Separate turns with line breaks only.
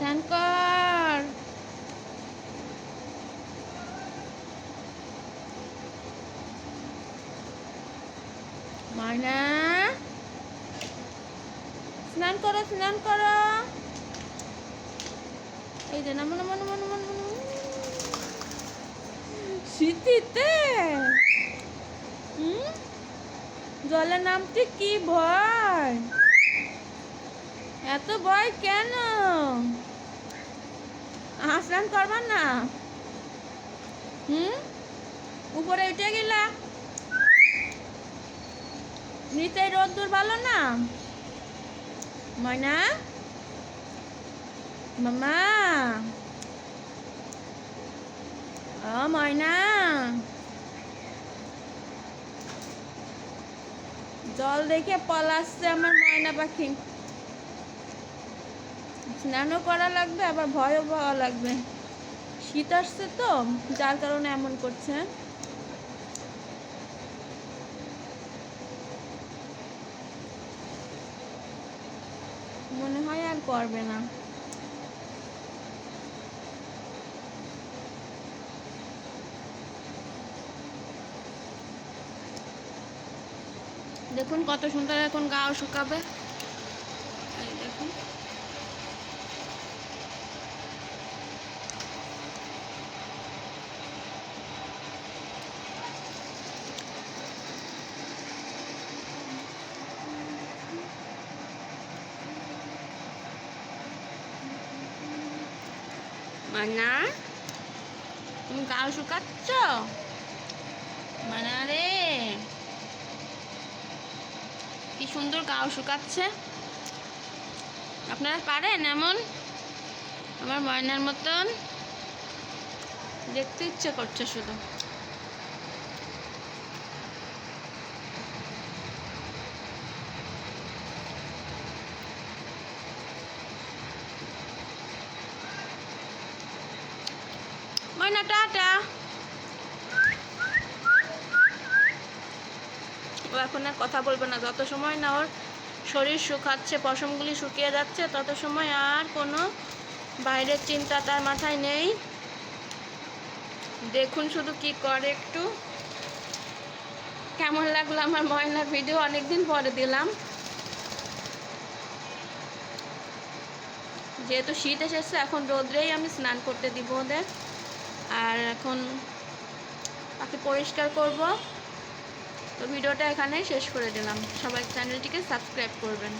স্নান কর ময়না স্নান করো স্নান করো এই যে নামো নামো নামো নামো নামো শীতিতে হুম জলে নামতে কি ভয় এত ভয় কেন আসলাম করবা না? হুম? উপরে উঠে গেলা। নিচে রোদ্দুর ভালো না? ময়না? মামা? ও, ময়না? জল দেখে পলাচ্ছে আমার ময়না পাখি। স্নানও করা লাগবে, আবার ভয়ও পাওয়া লাগবে। শীত আসছে তো, যার কারণে এমন করছে। মনে হয় আর করবে না। দেখুন কত সুন্দর এখন গাও শুকাবে। দেখুন। মানা তুমি গাও শুকাচ্ছ মানা রে। কি সুন্দর গাও শুকাচ্ছে আপনারা পারেন এমন? আমার ময়নার মতন। দেখতে ইচ্ছে করছে শুধু। ও এখন আর কথা বলবে না। যত সময় না ওর শরীর শুকাচ্ছে, পশমগুলি শুকিয়ে যাচ্ছে, তত সময় আর কোনো বাইরের চিন্তা তার মাথায় নেই। দেখুন শুধু কি করে একটু। কেমন লাগল আমার ময়নার ভিডিও অনেকদিন পরে দিলাম। যেহেতু শীত এসেছে, এখন রোদ্রেই আমি স্নান করতে দিব ওদের। আর এখন পাখি পরিষ্কার করব। তো ভিডিওটা এখানেই শেষ করে দিলাম। সবাই চ্যানেলটিকে সাবস্ক্রাইব করবেন।